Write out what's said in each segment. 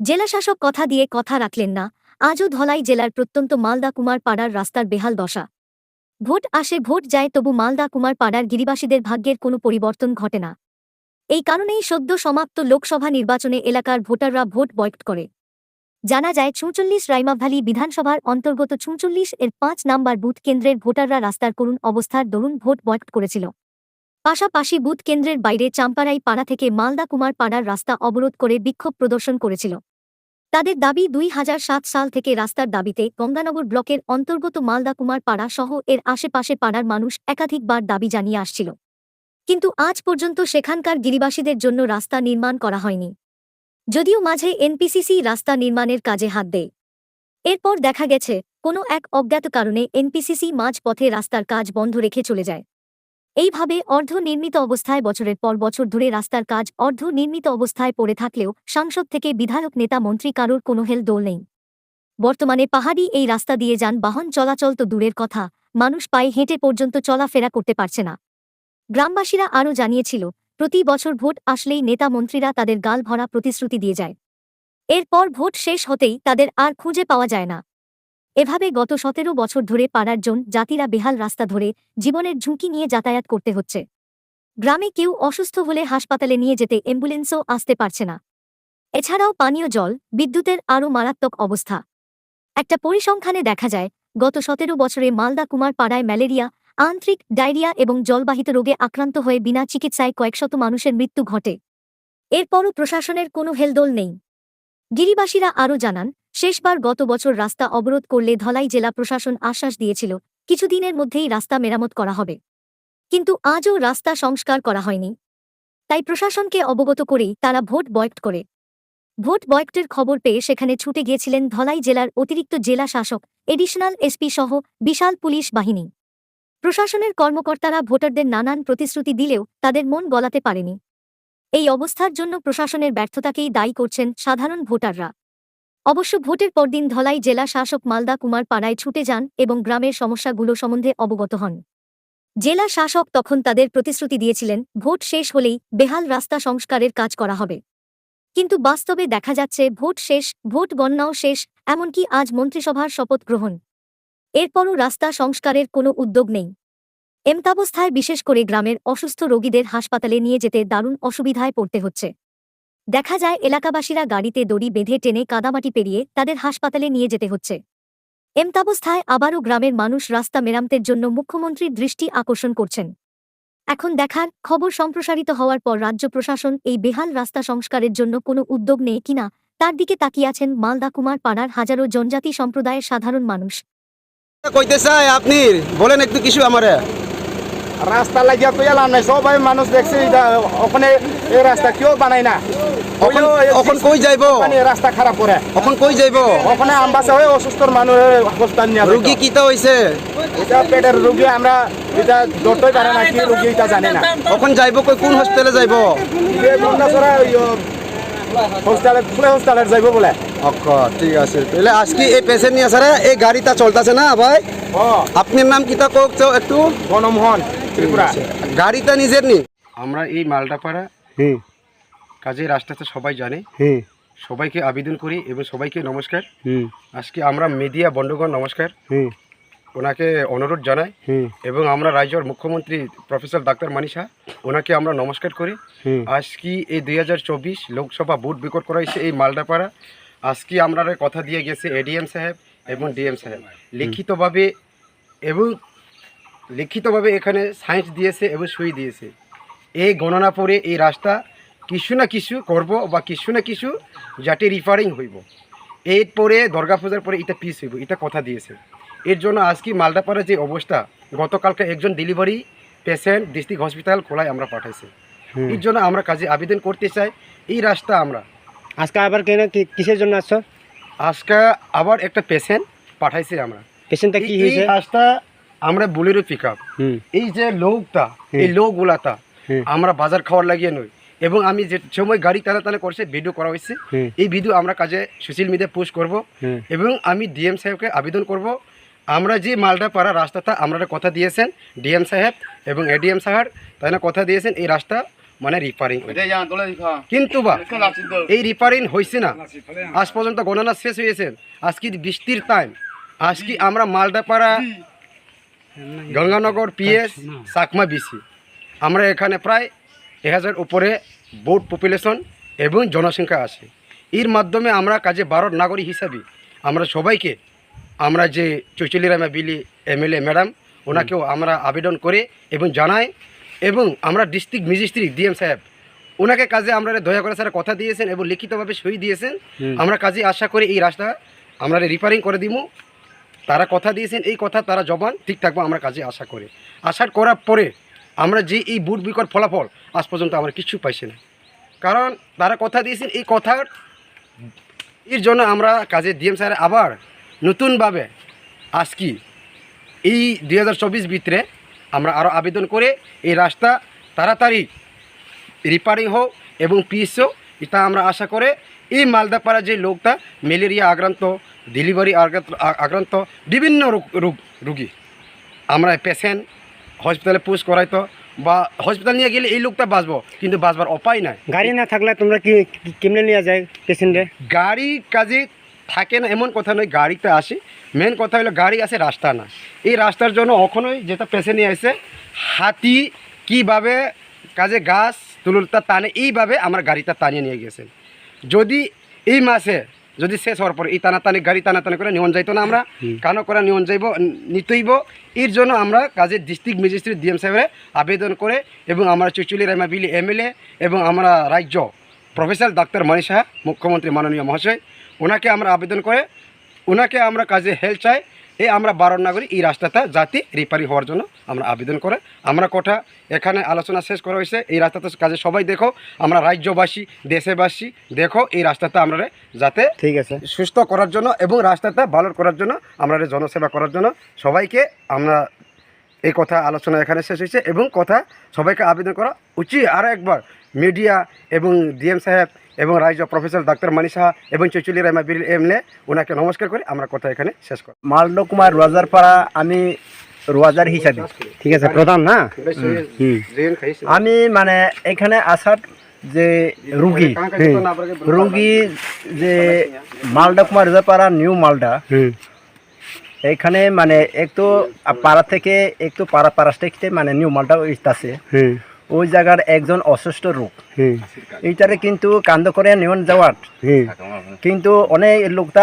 জেলাশাসক কথা দিয়ে কথা রাখলেন না, আজও ধলাই জেলার প্রত্যন্ত মালদা কুমার পাড়ার রাস্তার বেহাল দশা। ভোট আসে ভোট যায় তবু মালদা কুমার পাড়ার গিরিবাসীদের ভাগ্যের কোনো পরিবর্তন ঘটে না। এই কারণেই সদ্য সমাপ্ত লোকসভা নির্বাচনে এলাকার ভোটাররা ভোট বয়কট করে। জানা যায় চুঁচল্লিশ রাইমাভ্যালি বিধানসভার অন্তর্গত চুঁচল্লিশ এর পাঁচ নাম্বার বুথ কেন্দ্রের ভোটাররা রাস্তার করুণ অবস্থার দরুন ভোট বয়কট করেছিল। পাশাপাশি বুথ কেন্দ্রের বাইরে চাম্পারাই পাড়া থেকে মালদা কুমার পাড়ার রাস্তা অবরোধ করে বিক্ষোভ প্রদর্শন করেছিল। তাদের দাবি দুই হাজার সাত সাল থেকে রাস্তার দাবিতে গঙ্গানগর ব্লকের অন্তর্গত মালদা কুমার পাড়া সহ এর আশেপাশে পাড়ার মানুষ একাধিকবার দাবি জানিয়ে আসছিল। কিন্তু আজ পর্যন্ত সেখানকার গিরিবাসীদের জন্য রাস্তা নির্মাণ করা হয়নি। যদিও মাঝে এনপিসিসি রাস্তা নির্মাণের কাজে হাত দেয়। এরপর দেখা গেছে, কোনো এক অজ্ঞাত কারণে এনপিসিসি মাঝ পথে রাস্তার কাজ বন্ধ রেখে চলে যায়। এইভাবে অর্ধ নির্মিত অবস্থায় বছরের পর বছর ধরে রাস্তার কাজ অর্ধ নির্মিত অবস্থায় পড়ে থাকলেও সাংসদ থেকে বিধায়ক, নেতা, মন্ত্রী কারোর কোনো হেল দোল নেই। বর্তমানে পাহাড়ি এই রাস্তা দিয়ে যান বাহন চলাচল তো দূরের কথা, মানুষ পায়ে হেঁটে পর্যন্ত চলাফেরা করতে পারছে না। গ্রামবাসীরা আরও জানিয়েছিল, প্রতি বছর ভোট আসলেই নেতা, মন্ত্রীরা তাদের গাল ভরা প্রতিশ্রুতি দিয়ে যায়। এরপর ভোট শেষ হতেই তাদের আর খুঁজে পাওয়া যায় না। এভাবে গত সতেরো বছর ধরে পাড়ার জন, জাতিরা বেহাল রাস্তা ধরে জীবনের ঝুঁকি নিয়ে যাতায়াত করতে হচ্ছে। গ্রামে কেউ অসুস্থ হলে হাসপাতালে নিয়ে যেতে অ্যাম্বুলেন্সও আসতে পারছে না। এছাড়াও পানীয় জল, বিদ্যুতের আরও মারাত্মক অবস্থা। একটা পরিসংখ্যানে দেখা যায়, গত সতেরো বছরে মালদা কুমার পাড়ায় ম্যালেরিয়া, আন্ত্রিক ডায়রিয়া এবং জলবাহিত রোগে আক্রান্ত হয়ে বিনা চিকিৎসায় কয়েকশত মানুষের মৃত্যু ঘটে। এরপরও প্রশাসনের কোনো হেলদোল নেই। গিরিবাসীরা আরও জানান শেষবার গত বছর রাস্তা অবরোধ করলে ধলাই জেলা প্রশাসন আশ্বাস দিয়েছিল, কিছুদিনের মধ্যেই রাস্তা মেরামত করা হবে। কিন্তু আজও রাস্তা সংস্কার করা হয়নি। তাই প্রশাসনকে অবগত করেই তারা ভোট বয়কট করে। ভোট বয়কটের খবর পেয়ে সেখানে ছুটে গিয়েছিলেন ধলাই জেলার অতিরিক্ত জেলা শাসক, এডিশনাল এসপি সহ বিশাল পুলিশ বাহিনী। প্রশাসনের কর্মকর্তারা ভোটারদের নানান প্রতিশ্রুতি দিলেও তাদের মন গলাতে পারেনি। এই অবস্থার জন্য প্রশাসনের ব্যর্থতাকেই দায়ী করছেন সাধারণ ভোটাররা। অবশ্য ভোটের পরদিন ধলাই জেলা শাসক মালদা কুমার পাড়ায় ছুটে যান এবং গ্রামের সমস্যাগুলো সম্বন্ধে অবগত হন। জেলা শাসক তখন তাদের প্রতিশ্রুতি দিয়েছিলেন, ভোট শেষ হলেই বেহাল রাস্তা সংস্কারের কাজ করা হবে। কিন্তু বাস্তবে দেখা যাচ্ছে, ভোট শেষ, ভোট গণনাও শেষ, এমনকি আজ মন্ত্রিসভার শপথ গ্রহণ। এরপরও রাস্তা সংস্কারের কোনো উদ্যোগ নেই। এমতাবস্থায় বিশেষ করে গ্রামের অসুস্থ রোগীদের হাসপাতালে নিয়ে যেতে দারুণ অসুবিধায় পড়তে হচ্ছে। দেখা যায় এলাকাবাসীরা গাড়িতে দড়ি বেঁধে টেনে কাদামাটি পেরিয়ে তাদের হাসপাতালে নিয়ে যেতে হচ্ছে। এমতাবস্থায় আবারও গ্রামের মানুষ রাস্তা মেরামতের জন্য মুখ্যমন্ত্রীর দৃষ্টি আকর্ষণ করছেন। এখন দেখার খবর সম্প্রসারিত হওয়ার পর রাজ্য প্রশাসন এই বেহাল রাস্তা সংস্কারের জন্য কোনো উদ্যোগ নেয় কিনা তার দিকে তাকিয়ে আছেন মালদা কুমার পাড়ার হাজারো জনজাতি সম্প্রদায়ের সাধারণ মানুষ। কইতে চাই আপনি বলেন একটু কিছু আমারে। রাস্তা লাগিয়া তো এলাম নাই সবাই মানুষ দেখছে ওখানে এই রাস্তা কেউ বানায় না। এখন কই যাইব? মানে রাস্তা খারাপ করে। এখন কই যাইব? ওখানে আমবাসা হয়ে অসুস্থ মানুষ অবস্থান নিয়ে রুগী কিতা হইছে? এটা পেটের রুগী আমরা এটা ধরতেই পারে না কি রুগী এটা জানে না। কখন যাইব কই? কোন হসপিটালে যাইব? হোস্টেলে ফুলে হোস্টেলে যাইব বলে। ঠিক আছে। তাহলে আজকে এই পেশেন্ট নিয়ে স্যার এই গাড়িটা চলতেছে না ভাই? আপনার নাম কিতা কোক একটু? গণমোহন ত্রিপুরা। গাড়িটা নিজের নি? আমরা এই মালটাপাড়া হুম। কাজে রাস্তাতে সবাই জানে। হুম। সবাইকে আবেদন করি এবং সবাইকে নমস্কার। হুম। আজকে আমরা মিডিয়া বন্ধুগণ নমস্কার। হুম। ওনাকে অনুরোধ জানাই। হুম। এবং আমরা রাজ্যের মুখ্যমন্ত্রী প্রফেসর ডাক্তার মানিসা ওনাকে আমরা নমস্কার করি। হুম। আজকে এই দুই হাজার চব্বিশ লোকসভা ভোট বিকট করা হয়েছে এই মালদাপাড়া। আজকে আমরা কথা দিয়ে গেছে এডিএম সাহেব এবং ডিএম সাহেব। লিখিতভাবে এবং লিখিতভাবে এখানে সায়েন্স দিয়েছে এবং সই দিয়েছে। এই গণনা পরে এই রাস্তা কিছু না কিছু করব বা কিছু না কিছু যাতে রিফারিং হইব। এরপরে দুর্গা পূজার পরে এটা পিস হইব এটা কথা দিয়েছে। এর জন্য আজকে মালদাপাড়ার যে অবস্থা গতকালকে একজন ডেলিভারি পেশেন্ট ডিস্ট্রিক্ট হসপিটাল খোলায় আমরা পাঠাইছি। এর জন্য আমরা কাজে আবেদন করতে চাই এই রাস্তা আমরা। আজকে আবার কেন কিসের জন্য আসছো? আজকে আবার একটা পেশেন্ট পাঠাইছি আমরা। পেশেন্টটা কি হয়েছে? রাস্তা আমরা বুলেরো পিক আপ এই যে লোকটা এই লোকগুলাটা। আমরা বাজার খাওয়ার লাগিয়ে নই। এবং আমি যে সময় গাড়ি টানা টানা করছে ভিডিও করা হয়েছে। এই ভিডিও আমরা কাজে সোশ্যাল মিডিয়ায় পোস্ট করব। এবং আমি ডিএম সাহেবকে আবেদন করব। আমরা যে মালদা পাড়া রাস্তাটা আমরা কথা দিয়েছেন ডিএম সাহেব এবং এডিএম সাহেব তাই না কথা দিয়েছেন এই রাস্তা মানে রিপারিং কিন্তু বা এই রিপারিং হয়েছে না। আজ পর্যন্ত গণনা শেষ হয়েছে। আজকে বৃষ্টির টাইম আজকে আমরা মালদাপাড়া গঙ্গানগর পিএস সাকমা বিসি আমরা এখানে প্রায় এক হাজার উপরে বোট পপুলেশন এবং জনসংখ্যা আছে। এর মাধ্যমে আমরা কাজে ভারত নাগরিক হিসাবে আমরা সবাইকে আমরা যে চৈচলিরামা বিলি এমএলএ ম্যাডাম ওনাকেও আমরা আবেদন করে এবং জানাই এবং আমরা ডিস্ট্রিক্ট ম্যাজিস্ট্রেট ডিএম সাহেব ওনাকে কাজে আমরা দয়া করে স্যার কথা দিয়েছেন এবং লিখিতভাবে সই দিয়েছেন। আমরা কাজে আশা করে এই রাস্তা আমরা রিপেয়ারিং করে দিব তারা কথা দিয়েছেন এই কথা তারা জবান ঠিক থাকব আমরা কাজে আশা করে। আশা করার পরে আমরা যে এই বুট বিকট ফলাফল আজ পর্যন্ত আমরা কিছু পাইছি না। কারণ তারা কথা দিয়েছেন, এই কথার এর জন্য আমরা কাজে ডিএম স্যার আবার নতুনভাবে আজকে এই দুই হাজার চব্বিশ ভিতরে আমরা আরও আবেদন করে এই রাস্তা তাড়াতাড়ি রিপেয়ারিং হোক এবং পিস হোক, এটা আমরা আশা করে এই মালদাপাড়া যে লোকটা ম্যালেরিয়া আক্রান্ত ডেলিভারি আক্রান্ত বিভিন্ন রোগ রোগ আমরা পেশেন্ট হসপিটালে পুশ করাইতো বা হসপিটাল নিয়ে গেলে এই লোকটা বাঁচবো কিন্তু বাঁচবার উপায় নাই। গাড়ি না থাকলে তোমরা কি কেমনে নিয়ে যায় পেশেন্টে গাড়ি কাজে থাকে না এমন কথা নয় গাড়িতে আসে। মেন কথা হলো গাড়ি আছে রাস্তা না। এই রাস্তার জন্য কখনোই যেটা পেছে নিয়ে আসে হাতি কীভাবে কাজে গাছ তুলুলতা টানে এইভাবে আমার গাড়িটা টানিয়ে নিয়ে গেছেন যদি এই মাসে যদি শেষ হওয়ার পর এই টানাটানি গাড়ি টানাটানি করে নিয়ন যাইতো না আমরা কানো করে নিয়ন যাইব নিতইব। এর জন্য আমরা কাজে ডিস্ট্রিক্ট ম্যাজিস্ট্রেট ডিএম সাহেবের আবেদন করে এবং আমরা চুচুলি রাইমা বিলি এমএলএ এবং আমরা রাজ্য প্রফেসর ডাক্তার মণি সাহা মুখ্যমন্ত্রী মাননীয় মহাশয় ওনাকে আমরা আবেদন করে ওনাকে আমরা কাজে হেল্প চাই। এই আমরা বারণ নাগরিক এই রাস্তাটা যাতে রিপারি হওয়ার জন্য আমরা আবেদন করে। আমরা কথা এখানে আলোচনা শেষ করা হয়েছে। এই রাস্তাতে কাজে সবাই দেখো আমরা রাজ্যবাসী দেশবাসী দেখো এই রাস্তাটা আমরা যাতে ঠিক আছে। সুস্থ করার জন্য এবং রাস্তাটা ভালো করার জন্য আমরা জনসেবা করার জন্য সবাইকে আমরা এই কথা আলোচনা এখানে শেষ হয়েছে এবং কথা সবাইকে আবেদন করা উচিত। আরও একবার মিডিয়া এবং ডিএম সাহেব এবং রাজ্য প্রফেসর ডাক্তার মানি সাহা এবং চৈচুলি রামা বিল এমলে ওনাকে নমস্কার করে আমরা কথা এখানে শেষ করি। মালদা কুমার রোয়াজারপাড়া আমি রোয়াজার হিসাবে। ঠিক আছে প্রধান না? আমি মানে এখানে আসার যে রুগী রুগী যে মালদা কুমার রোজারপাড়া নিউ মালদা। হুম। এখানে মানে একটু পাড়া থেকে একটু পাড়া পাড়া থেকে মানে নিউ মালদা আছে হুম। ওই জায়গার একজন অসুস্থ রোগ। এইটারে কিন্তু কান্দ করে নিয়ন যাওয়ার কিন্তু অনেক লোকটা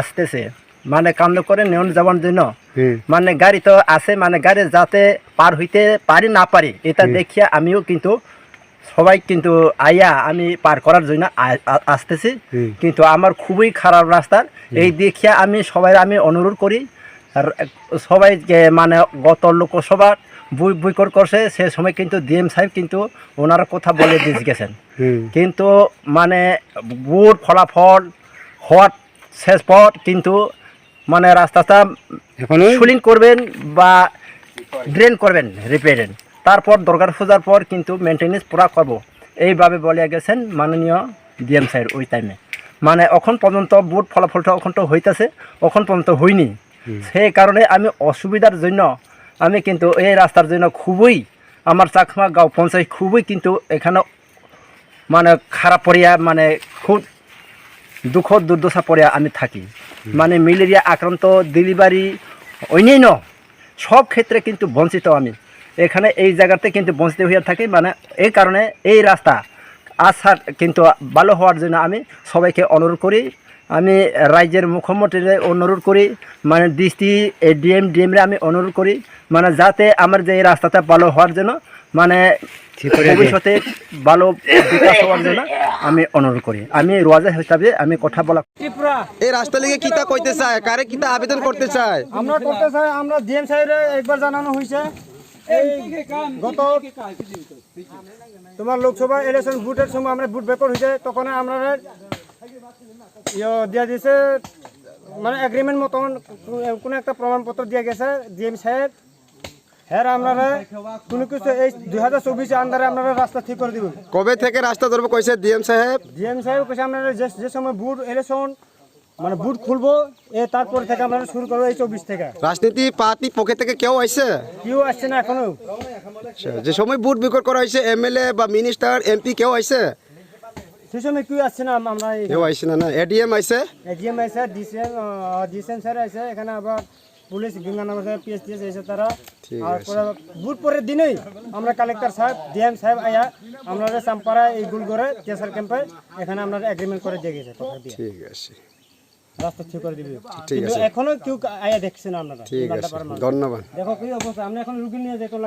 আসতেছে। মানে কান্দ করে নিয়ন যাওয়ার জন্য মানে গাড়ি তো আছে মানে গাড়ি যাতে পার হইতে পারি না পারি এটা দেখিয়া আমিও কিন্তু সবাই কিন্তু আইয়া আমি পার করার জন্য আসতেছি। কিন্তু আমার খুবই খারাপ রাস্তার এই দেখিয়া আমি সবাই আমি অনুরোধ করি। আর সবাইকে মানে গত লোকসভার বৈকট করছে সে সময় কিন্তু ডিএম সাহেব কিন্তু ওনার কথা বলে দিয়ে গেছেন। কিন্তু মানে বুট ফলাফল হওয়ার শেষ পর কিন্তু মানে রাস্তাটা সুলিং করবেন বা ড্রেন করবেন রিপেয়ারেন তারপর দরকার খোঁজার পর কিন্তু মেনটেনেন্স পুরা করব। এইভাবে বলে গেছেন মাননীয় ডিএম স্যার ওই টাইমে মানে এখন পর্যন্ত বুট ফলাফলটা এখন তো হইতেছে এখন পর্যন্ত হয়নি। সেই কারণে আমি অসুবিধার জন্য আমি কিন্তু এই রাস্তার জন্য খুবই আমার চাকমা গাঁও পঞ্চায়েত খুবই কিন্তু এখানে মানে খারাপ পড়িয়া মানে খুব দুঃখ দুর্দশা পড়িয়া আমি থাকি। মানে ম্যালেরিয়া আক্রান্ত ডেলিভারি অন্যান্য সব ক্ষেত্রে কিন্তু বঞ্চিত আমি। এখানে এই জায়গাতে কিন্তু বঞ্চিত হইয়া থাকি মানে এই কারণে এই রাস্তা আসার কিন্তু ভালো হওয়ার জন্য আমি সবাইকে অনুরোধ করি। আমি রাজ্যের মুখ্যমন্ত্রীরে অনুরোধ করি মানে দৃষ্টি ডিএম ডিএমরে আমি অনুরোধ করি মানে যাতে আমার যে এই রাস্তাটা ভালো হওয়ার জন্য মানে ভবিষ্যতে ভালো বিকাশ হওয়ার জন্য আমি অনুরোধ করি। আমি রোয়াজা হিসাবে আমি কথা বলা এই রাস্তা লিগে কিতা কইতে চায়? কারে কিতা আবেদন করতে চায়? আমরা করতে চাই আমরা ডিএম সাহেবে একবার জানানো হয়েছে গত তোমার লোকসভা ইলেকশন ভোটের সময় আমরা ভোট বেকর হয়েছে তখন আমরা দিয়া দিয়েছে মানে এগ্রিমেন্ট মতন কোনো একটা প্রমাণপত্র দিয়ে গেছে ডিএম সাহেব। হ্যাঁ আপনারা কোনো কিছু এই দুই হাজার চব্বিশে আন্দারে আপনারা রাস্তা ঠিক করে দিবেন কবে থেকে রাস্তা ধরবো কইছে ডিএম সাহেব? ডিএম সাহেব কেছে আপনারা যে যে সময় ভোট ইলেকশন মানে বুট খুলবো এ তারপর থেকে আমরা শুরু করব এই চব্বিশ থেকে। রাজনীতি পার্টি পক্ষে থেকে কেউ আইছে? কেউ আসছে না এখনও। আচ্ছা, যে সময় বুট বিকট করা হয়েছে এমএলএ বা মিনিস্টার এমপি কেউ আইছে? সেই সময় কেউ আসছে না আমরা কেউ আইছে না না? এডিএম আইছে? এজিএম আছে ডিসিএম ডিসিএম স্যার আছে এখানে আবার পুলিশ গঙ্গানগর থেকে পিএসটিএস এসে তারা। আর বুট পরের দিনই আমরা কালেক্টর সাহেব ডিএম সাহেব আয়া আমরা চাম্পারা এই গুলগড়ে টিএসআর ক্যাম্পে এখানে আমরা এগ্রিমেন্ট করে দিয়ে গেছে ঠিক আছে। রাস্তা ঠিক করে দিবি। ঠিক আছে। এখনও কেউ আয়া দেখছে না আপনারা ঠিক আছে। ধন্যবাদ। দেখো কি অবস্থা আমরা এখন রুগী নিয়ে যেতে